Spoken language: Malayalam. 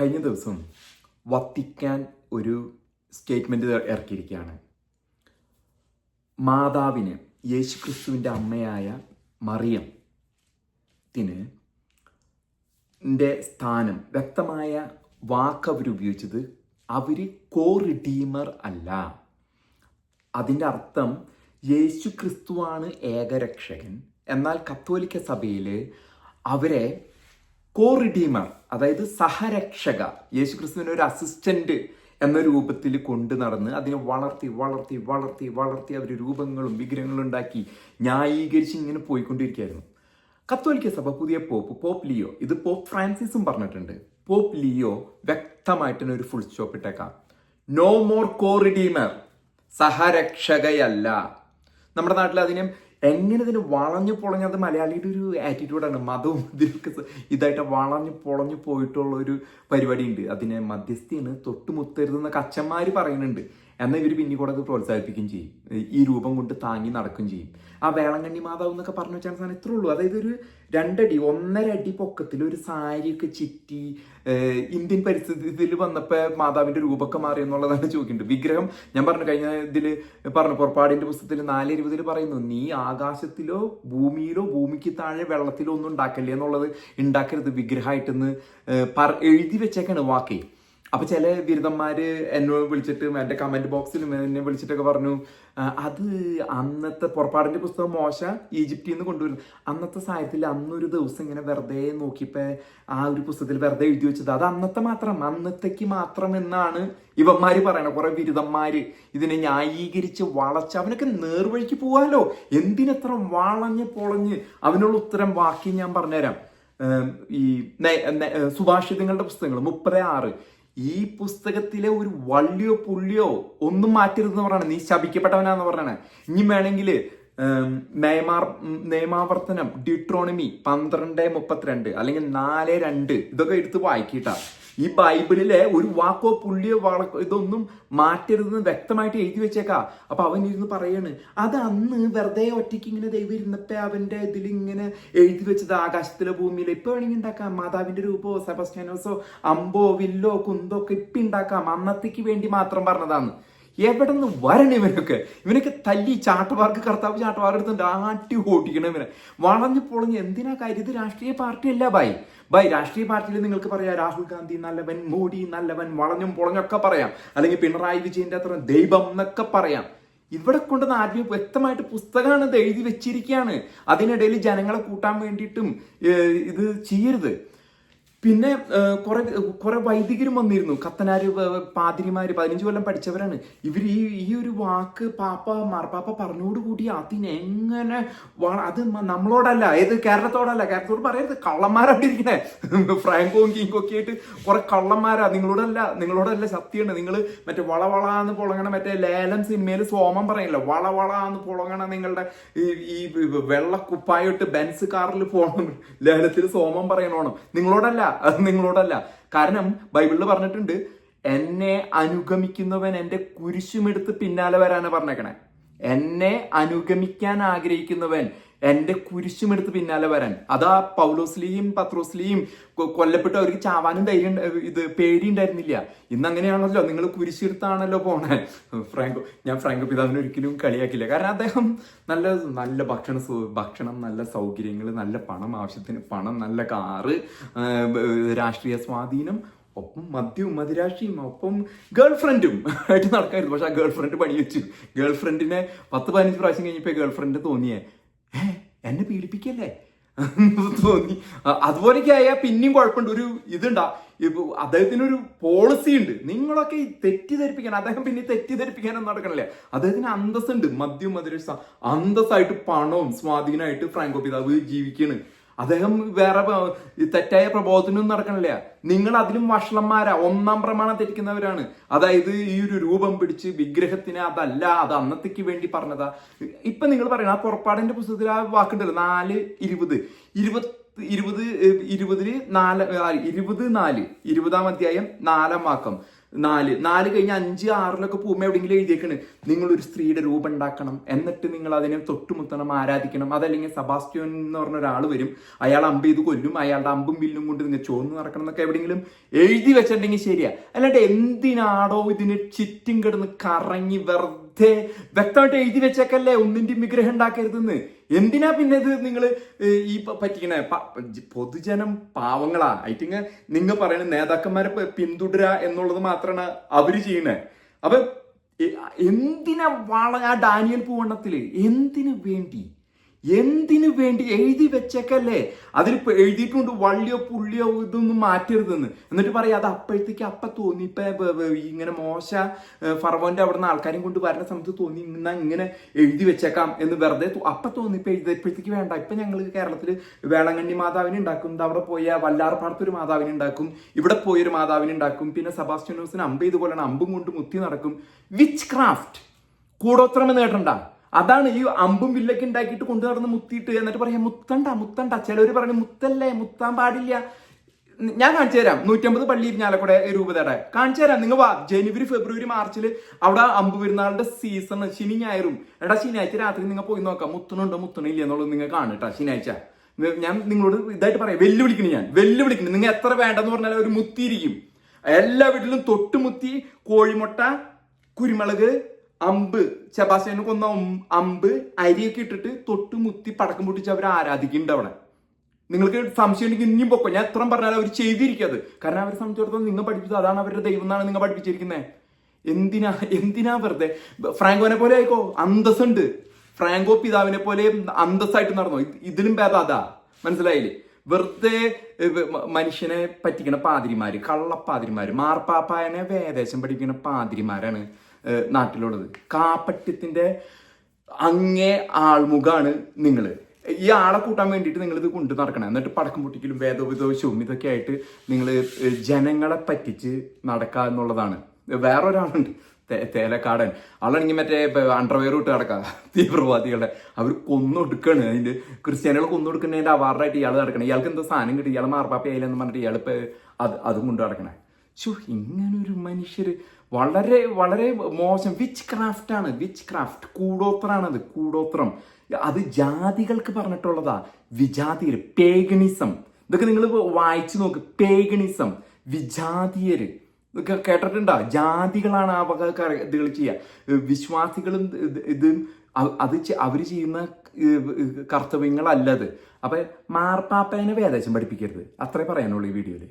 കഴിഞ്ഞ ദിവസം വത്തിക്കാൻ ഒരു സ്റ്റേറ്റ്മെന്റ് ഇറക്കിയിരിക്കുകയാണ്. മാതാവിന് യേശു ക്രിസ്തുവിന്റെ അമ്മയായ മറിയം ത്തിന് സ്ഥാനം വ്യക്തമായ വാക്ക് അവർ ഉപയോഗിച്ചത് അവർ കോ റിഡീമർ അല്ല. അതിന്റെ അർത്ഥം യേശു ക്രിസ്തുവാണ് ഏകരക്ഷകൻ. എന്നാൽ കത്തോലിക്ക സഭയിൽ അവരെ കോ റിഡീമർ അതായത് സഹരക്ഷക. യേശുക്രിസ്തുവിനെ ഒരു അസിസ്റ്റന്റ് എന്ന രൂപത്തിൽ കൊണ്ടു നടന്ന് അതിനെ വളർത്തി വളർത്തി വളർത്തി വളർത്തി അവർ രൂപങ്ങളും വിഗ്രഹങ്ങളും ഉണ്ടാക്കി ന്യായീകരിച്ച് ഇങ്ങനെ പോയിക്കൊണ്ടിരിക്കുകയായിരുന്നു. കത്തോലിക്ക സഭ പുതിയ പോപ്പ് പോപ്പ് ലിയോ. ഇത് പോപ്പ് ഫ്രാൻസിസും പറഞ്ഞിട്ടുണ്ട്. പോപ്പ് ലിയോ വ്യക്തമായിട്ട് തന്നെ ഒരു ഫുൾ സ്റ്റോപ്പ് ഇട്ടേക്കാം. നോ മോർ കോറിഡീമർ സഹരക്ഷകയല്ല. നമ്മുടെ നാട്ടിൽ അതിനെ എങ്ങനെ ഇതിന് വളഞ്ഞു പൊളഞ്ഞത് മലയാളിയുടെ ഒരു ആറ്റിറ്റ്യൂഡാണ് മതവും ഇതിലൊക്കെ ഇതായിട്ട് വളഞ്ഞു പൊളഞ്ഞു പോയിട്ടുള്ള ഒരു പരിപാടി ഉണ്ട് അതിനെ മധ്യസ്ഥയാണ് തൊട്ടുമുത്തരുതെന്ന് കച്ചന്മാർ പറയുന്നുണ്ട്. എന്നാൽ ഇവർ പിന്നെ കൂടെ അത് പ്രോത്സാഹിപ്പിക്കുകയും ചെയ്യും. ഈ രൂപം കൊണ്ട് താങ്ങി നടക്കുകയും ചെയ്യും. ആ വേളങ്കണ്ണി മാതാവ് എന്നൊക്കെ പറഞ്ഞു വെച്ചാൽ സാധനം ഇത്രേ ഉള്ളൂ. അതായത് ഒരു രണ്ടടി ഒന്നര അടി പൊക്കത്തിൽ ഒരു സാരിയൊക്കെ ചിറ്റി ഇന്ത്യൻ പരിസ്ഥിതിയിൽ വന്നപ്പോൾ മാതാവിന്റെ രൂപമൊക്കെ മാറി എന്നുള്ളതാണ് ചോദിക്കുന്നുണ്ട് വിഗ്രഹം ഞാൻ പറഞ്ഞു കഴിഞ്ഞ ഇതിൽ പറഞ്ഞു പുറപ്പാടിന്റെ പുസ്തകത്തിൽ നാല് ഇരുപതിൽ പറയുന്നു നീ ആകാശത്തിലോ ഭൂമിയിലോ ഭൂമിക്ക് താഴെ വെള്ളത്തിലോ ഒന്നും ഉണ്ടാക്കല്ലേ എന്നുള്ളത് ഉണ്ടാക്കരുത് വിഗ്രഹമായിട്ടെന്ന് എഴുതി വെച്ചേക്കാണ് വാക്കേ. അപ്പൊ ചില ബിരുദന്മാര് എന്നെ വിളിച്ചിട്ട് എന്റെ കമന്റ് ബോക്സിലും എന്നെ വിളിച്ചിട്ടൊക്കെ പറഞ്ഞു അത് അന്നത്തെ പുറപ്പാടിന്റെ പുസ്തകം മോശ ഈജിപ്തിൽ നിന്ന് കൊണ്ടുവരുന്നു. അന്നത്തെ സാഹിത്യത്തിൽ അന്നൊരു ദിവസം ഇങ്ങനെ വെറുതെ നോക്കിയപ്പോ ആ ഒരു പുസ്തകത്തിൽ വെറുതെ എഴുതി വെച്ചത്. അത് അന്നത്തെ മാത്രം അന്നത്തേക്ക് മാത്രം എന്നാണ് ഇവന്മാര് പറയണത്. കുറെ ബിരുദന്മാര് ഇതിനെ ന്യായീകരിച്ച് വളച്ച് അവനൊക്കെ നേർവഴിക്ക് പോവാലോ? എന്തിനെത്ര വളഞ്ഞ് പൊളഞ്ഞ്? അവനുള്ള ഉത്തരം ബാക്കി ഞാൻ പറഞ്ഞുതരാം. ഈ സുഭാഷിതങ്ങളുടെ പുസ്തകങ്ങൾ മുപ്പത് ആറ് ഈ പുസ്തകത്തിലെ ഒരു വള്ളിയോ പുള്ളിയോ ഒന്നും മാറ്റരുതെന്ന് പറയണേ നീ ശപിക്കപ്പെട്ടവനാന്ന് പറയണേ ഇനി വേണമെങ്കിൽ നയമാർ നിയമാവർത്തനം ഡിട്രോണമി പന്ത്രണ്ട് മുപ്പത്തിരണ്ട് അല്ലെങ്കിൽ നാല് രണ്ട് ഇതൊക്കെ എടുത്ത് വായിക്കിട്ടാ ഈ ബൈബിളിലെ ഒരു വാക്കോ പുള്ളിയോ വളക്കോ ഇതൊന്നും മാറ്റരുതെന്ന് വ്യക്തമായിട്ട് എഴുതി വെച്ചേക്കാ. അപ്പൊ അവൻ ഇരുന്ന് പറയാണ് അത് അന്ന് വെറുതെ ഒറ്റയ്ക്ക് ഇങ്ങനെ ദൈവം ഇരുന്നപ്പോ അവന്റെ ഇതിൽ ഇങ്ങനെ എഴുതി വെച്ചത് ആകാശത്തിലെ ഭൂമിയിലെ. ഇപ്പൊ വേണമെങ്കിൽ ഉണ്ടാക്കാം മാതാവിന്റെ രൂപോ സെബസ്റ്റ്യാനോസോ അമ്പോ വില്ലോ കുന്തോ ഒക്കെ ഇപ്പൊ ഉണ്ടാക്കാം അന്നത്തേക്ക് വേണ്ടി മാത്രം പറഞ്ഞതാണ്. എവിടെ നിന്ന് വരണം ഇവനൊക്കെ. ഇവനൊക്കെ തല്ലി ചാട്ടുപാർക്ക് കർത്താവ് ചാട്ടുപാർക്ക് എടുത്തുണ്ട് ആട്ടി ഓട്ടിക്കണം ഇവനെ. വളഞ്ഞു പൊളഞ്ഞ് എന്തിനാ കാര്യം? ഇത് രാഷ്ട്രീയ പാർട്ടി അല്ല ബൈ. ബൈ രാഷ്ട്രീയ പാർട്ടിയിൽ നിങ്ങൾക്ക് പറയാം രാഹുൽ ഗാന്ധി നല്ലവൻ മോഡി നല്ലവൻ വളഞ്ഞും പൊളഞ്ഞൊക്കെ പറയാം. അല്ലെങ്കിൽ പിണറായി വിജയന്റെ അത്ര ദൈവം എന്നൊക്കെ പറയാം. ഇവിടെ കൊണ്ടുവന്ന ആദ്യം വ്യക്തമായിട്ട് പുസ്തകമാണ് എഴുതി വെച്ചിരിക്കുകയാണ്. അതിനിടയിൽ ജനങ്ങളെ കൂട്ടാൻ വേണ്ടിയിട്ടും ഇത് ചെയ്യരുത്. പിന്നെ കുറെ കുറെ വൈദികരും വന്നിരുന്നു. കത്തനാര് പാതിരിമാര് പതിനഞ്ച് കൊല്ലം പഠിച്ചവരാണ്. ഇവർ ഈ ഈ ഒരു വാക്ക് പാപ്പ മാർപ്പാപ്പ പറഞ്ഞോടുകൂടി അതിനെങ്ങനെ അത് നമ്മളോടല്ല ഏത് കേരളത്തോടല്ല കേരളത്തോട് പറയരുത്. കള്ളന്മാരാണ് ഇരിക്കണേ. ഫ്രാങ്കോയും കിങ്കോ ഒക്കെ ആയിട്ട് കുറെ കള്ളന്മാരാ. നിങ്ങളോടല്ല നിങ്ങളോടല്ല സത്യമാണ് നിങ്ങൾ മറ്റേ വളവളാന്ന് പൊളങ്ങണ മറ്റേ ലേലം സിനിമയിൽ സോമം പറയില്ല? വളവളാന്ന് പൊളങ്ങണ നിങ്ങളുടെ ഈ ഈ വെള്ള കുപ്പായിട്ട് ബെൻസ് കാറിൽ പോകണം ലേലത്തിൽ സോമം പറയണോണം. നിങ്ങളോടല്ല അത് നിങ്ങളോടല്ല. കാരണം ബൈബിളിൽ പറഞ്ഞിട്ടുണ്ട് എന്നെ അനുഗമിക്കുന്നവൻ എന്റെ കുരിശുമെടുത്ത് പിന്നാലെ വരാനാണ് പറഞ്ഞേക്കണേ. എന്നെ അനുഗമിക്കാൻ ആഗ്രഹിക്കുന്നവൻ എന്റെ കുരിശുമെടുത്ത് പിന്നാലെ വരാൻ. അതാ പൗലോസ്ലിയും പത്രോസ്ലിയും കൊല്ലപ്പെട്ട് അവർക്ക് ചാവാനും ധൈര്യം ഇത് പേടി ഉണ്ടായിരുന്നില്ല ഇന്ന് അങ്ങനെയാണല്ലോ നിങ്ങൾ കുരിശെടുത്താണല്ലോ പോണേ. ഫ്രാങ്കോ ഞാൻ ഫ്രാങ്കോ പിതാവിനെ ഒരിക്കലും കളിയാക്കില്ല. കാരണം അദ്ദേഹം നല്ല നല്ല ഭക്ഷണ ഭക്ഷണം നല്ല സൗകര്യങ്ങൾ നല്ല പണം ആവശ്യത്തിന് പണം നല്ല കാറ് രാഷ്ട്രീയ സ്വാധീനം ഒപ്പം മദ്യവും മതിരാഷ്ട്രീയും ഒപ്പം ഗേൾ ഫ്രണ്ടും ആയിട്ട് നടക്കായിരുന്നു. പക്ഷെ ആ ഗേൾ ഫ്രണ്ട് പണി വെച്ചു. ഗേൾ ഫ്രണ്ടിനെ പത്ത് പതിനഞ്ച് പ്രാവശ്യം കഴിഞ്ഞപ്പോ ഗേൾ ഫ്രണ്ട് തോന്നിയേ എന്നെ പീഡിപ്പിക്കല്ലേ തോന്നി. അതുപോലെയൊക്കെ ആയാൽ പിന്നെയും കുഴപ്പമുണ്ട്. ഒരു ഇതുണ്ടാ. അദ്ദേഹത്തിനൊരു പോളിസി ഉണ്ട്. നിങ്ങളൊക്കെ തെറ്റിദ്ധരിപ്പിക്കാൻ അദ്ദേഹം പിന്നെ തെറ്റിദ്ധരിപ്പിക്കാനൊന്നും നടക്കണല്ലേ. അദ്ദേഹത്തിന് അന്തസ്സുണ്ട്. മദ്യം മധുര അന്തസ്സായിട്ട് പണവും സ്വാധീനമായിട്ട് ഫ്രാങ്കോ പിതാവ് ജീവിക്കാണ്. അദ്ദേഹം വേറെ തെറ്റായ പ്രബോധനമൊന്നും നടക്കണില്ല. നിങ്ങൾ അതിലും വഷളന്മാരാ. ഒന്നാം പ്രമാണം തെറ്റിക്കുന്നവരാണ്. അതായത് ഈ ഒരു രൂപം പിടിച്ച് വിഗ്രഹത്തിന് അതല്ല അത് അന്നത്തേക്ക് വേണ്ടി പറഞ്ഞതാ. ഇപ്പൊ നിങ്ങൾ പറയണം ആ പുറപ്പാടിന്റെ പുസ്തകത്തിൽ ആ വാക്കുണ്ടല്ലോ നാല് ഇരുപത്. ഇരുപത് ഇരുപത് ഇരുപതിൽ നാല് ഇരുപത് നാല്. ഇരുപതാം അധ്യായം നാലാം വാക്കം. നാല്. നാല് കഴിഞ്ഞ് അഞ്ച് ആറിലൊക്കെ പോകുമ്പോൾ എവിടെയെങ്കിലും എഴുതിയേക്കണ്. നിങ്ങൾ ഒരു സ്ത്രീയുടെ രൂപം ഉണ്ടാക്കണം. എന്നിട്ട് നിങ്ങൾ അതിനെ തൊട്ടുമുത്തണം ആരാധിക്കണം. അതല്ലെങ്കിൽ സബാസ്റ്റ്യൻ എന്ന് പറഞ്ഞ ഒരാൾ വരും. അയാൾ അമ്പ് ചെയ്ത് കൊല്ലും. അയാളുടെ അമ്പും വില്ലും കൊണ്ട് നിങ്ങൾ ചോന്ന് നടക്കണം എന്നൊക്കെ എവിടെയെങ്കിലും എഴുതി വെച്ചിട്ടുണ്ടെങ്കിൽ ശരിയാ. അല്ലാണ്ട് എന്തിനാടോ ഇതിന് ചുറ്റും കിടന്ന് കറങ്ങി വെറുതെ വ്യക്തമായിട്ട് എഴുതി വെച്ചേക്കല്ലേ? ഒന്നിന്റെ വിഗ്രഹം ഉണ്ടാക്കരുതെന്ന്. എന്തിനാ പിന്നെ ഇത് നിങ്ങൾ ഈ പറ്റിക്കണേ? പൊതുജനം പാവങ്ങളാ ഐ തിങ്ക് നിങ്ങൾ പറയുന്ന നേതാക്കന്മാരെ പിന്തുടരുക എന്നുള്ളത് മാത്രമാണ് അവർ ചെയ്യണേ. അപ്പൊ എന്തിനാ വള ആ ഡാനിയൽ പൂവണ്ണത്തിൽ? എന്തിനു വേണ്ടി? എന്തിനു വേണ്ടി എഴുതി വെച്ചേക്കല്ലേ? അതിലിപ്പോ എഴുതിയിട്ടുണ്ട് വള്ളിയോ പുള്ളിയോ ഇതൊന്നും മാറ്റരുതെന്ന്. എന്നിട്ട് പറയാം അത് അപ്പോഴത്തേക്ക് അപ്പ തോന്നി. ഇപ്പൊ ഇങ്ങനെ മോശ ഫർവോന്റെ അവിടെ നിന്ന് ആൾക്കാരും കൊണ്ട് വരുന്ന സമയത്ത് തോന്നി ഇന്ന ഇങ്ങനെ എഴുതി വെച്ചേക്കാം എന്ന് വെറുതെ അപ്പ തോന്നി. ഇപ്പൊ എഴുതിയപ്പോഴത്തേക്ക് വേണ്ട. ഇപ്പൊ ഞങ്ങൾ കേരളത്തിൽ വേളങ്ങണ്ണി മാതാവിനെ ഉണ്ടാക്കും. അവിടെ പോയ വല്ലാർപ്പാടത്തൊരു മാതാവിനെ ഉണ്ടാക്കും. ഇവിടെ പോയൊരു മാതാവിനെ ഉണ്ടാക്കും. പിന്നെ സബാസ്റ്റ്യനോസിന് അമ്പ് ഇതുപോലെയാണ്. അമ്പും കൊണ്ട് മുത്തി നടക്കും. വിച്ച് ക്രാഫ്റ്റ് കൂടോത്രം എന്ന് അതാണ് ഈ അമ്പും വില്ലൊക്കെ ഉണ്ടാക്കിയിട്ട് കൊണ്ടു നടന്ന് മുത്തിയിട്ട് എന്നിട്ട് പറയാം മുത്തണ്ട മുത്തണ്ട. ചിലവർ പറഞ്ഞു മുത്തല്ലേ മുത്താൻ പാടില്ല. ഞാൻ കാണിച്ചു തരാം. നൂറ്റമ്പത് പള്ളി ഇരിഞ്ഞാലക്കൂടെ രൂപതയുടെ. കാണിച്ചു തരാം. നിങ്ങൾ വാ ജനുവരി ഫെബ്രുവരി മാർച്ചിൽ അവിടെ അമ്പ് പെരുന്നാളിന്റെ സീസൺ ശനി ഞായറും. എടാ ശനിയാഴ്ച രാത്രി നിങ്ങൾ പോയി നോക്കാം. മുത്തണുണ്ടോ മുത്തണില്ല എന്നുള്ളത് നിങ്ങൾ കാണട്ടാ ശനിയാഴ്ച. ഞാൻ നിങ്ങളോട് ഇതായിട്ട് പറയാം. വെല്ലുവിളിക്കുന്നു ഞാൻ. വെല്ലുവിളിക്കുന്നു നിങ്ങൾ എത്ര വേണ്ടെന്ന് പറഞ്ഞാൽ ഒരു മുത്തിയിരിക്കും. എല്ലാ വീട്ടിലും തൊട്ടുമുത്തി കോഴിമുട്ട കുരുമുളക് അമ്പ്. സെബാസ്റ്റ്യനെ കൊന്ന അമ്പ് അരിയൊക്കെ ഇട്ടിട്ട് തൊട്ട് മുത്തി പടക്കം പൊട്ടിച്ച് അവർ ആരാധിക്കുന്നുണ്ട് അവിടെ. നിങ്ങൾക്ക് സംശയം ഉണ്ടെങ്കിൽ ഇനിയും പൊക്കോ. ഞാൻ എത്ര പറഞ്ഞാലും അവർ ചെയ്തിരിക്കുന്നത് കാരണം അവരെ സംബന്ധിച്ചിടത്തോളം നിങ്ങൾ പഠിപ്പിച്ചത് അതാണ് അവരുടെ ദൈവം എന്നാണ് നിങ്ങൾ പഠിപ്പിച്ചിരിക്കുന്നത്. എന്തിനാ എന്തിനാ വെറുതെ? ഫ്രാങ്കോനെ പോലെ ആയിക്കോ. അന്തസ്സുണ്ട്. ഫ്രാങ്കോ പിതാവിനെ പോലെ അന്തസ്സായിട്ട് നടന്നു. ഇതിലും ഭേദം അതാ. മനസ്സിലായില്ലേ? വെറുതെ മനുഷ്യനെ പറ്റിക്കണ പാതിരിമാര് കള്ളപ്പാതിരിമാര് മാർപ്പാപ്പായനെ വേദേശം പഠിപ്പിക്കുന്ന പാതിരിമാരാണ്. നാട്ടിലുള്ളത്. കാപ്പട്യത്തിന്റെ അങ്ങേ ആൾമുഖാണ് നിങ്ങൾ ഈ ആളെ കൂട്ടാൻ വേണ്ടിയിട്ട് നിങ്ങളിത് കൊണ്ട് നടക്കണം. എന്നിട്ട് പടക്കം പൊട്ടിക്കലും വേദോപദേശവും ഇതൊക്കെ ആയിട്ട് നിങ്ങൾ ജനങ്ങളെ പറ്റിച്ച് നടക്കുക എന്നുള്ളതാണ്. വേറൊരാളുണ്ട് തേലക്കാടൻ. ആളാണെങ്കിൽ മറ്റേ അണ്ടർവെയർ ഇട്ട് നടക്കുക തീവ്രവാദികളെ അവർ കൊന്നൊടുക്കാണ്. അതിന്റെ ക്രിസ്ത്യാനികളെ കൊന്നൊടുക്കുന്നതിന്റെ അവാർഡായിട്ട് ഇയാൾ നടക്കണം. ഇയാൾക്ക് എന്തോ സാധനം കിട്ടി. ഇയാൾ മാർപ്പാപ്പയായില്ലെന്ന് പറഞ്ഞിട്ട് ഇയാൾ അത് അതും കൊണ്ട് നടക്കണേ. ശോ ഇങ്ങനൊരു മനുഷ്യർ വളരെ വളരെ മോശം. വിച്ച് ക്രാഫ്റ്റ് ആണ് വിച്ച് ക്രാഫ്റ്റ് കൂടോത്രാണത് കൂടോത്രം. അത് ജാതികൾക്ക് പറഞ്ഞിട്ടുള്ളതാ. വിജാതിയർ പേഗണിസം ഇതൊക്കെ നിങ്ങൾ വായിച്ചു നോക്ക്. പേഗണിസം വിജാതിയർ ഇതൊക്കെ കേട്ടിട്ടുണ്ടോ? ജാതികളാണ് ആ വക ഇതുകൾ ചെയ്യുക വിശ്വാസികളും ഇത് അത് അവർ ചെയ്യുന്ന കർത്തവ്യങ്ങളല്ലത്. അപ്പം മാർപ്പാപ്പേനെ വേദേശം പഠിപ്പിക്കരുത്. അത്രേ പറയാനുള്ളൂ ഈ വീഡിയോയിൽ.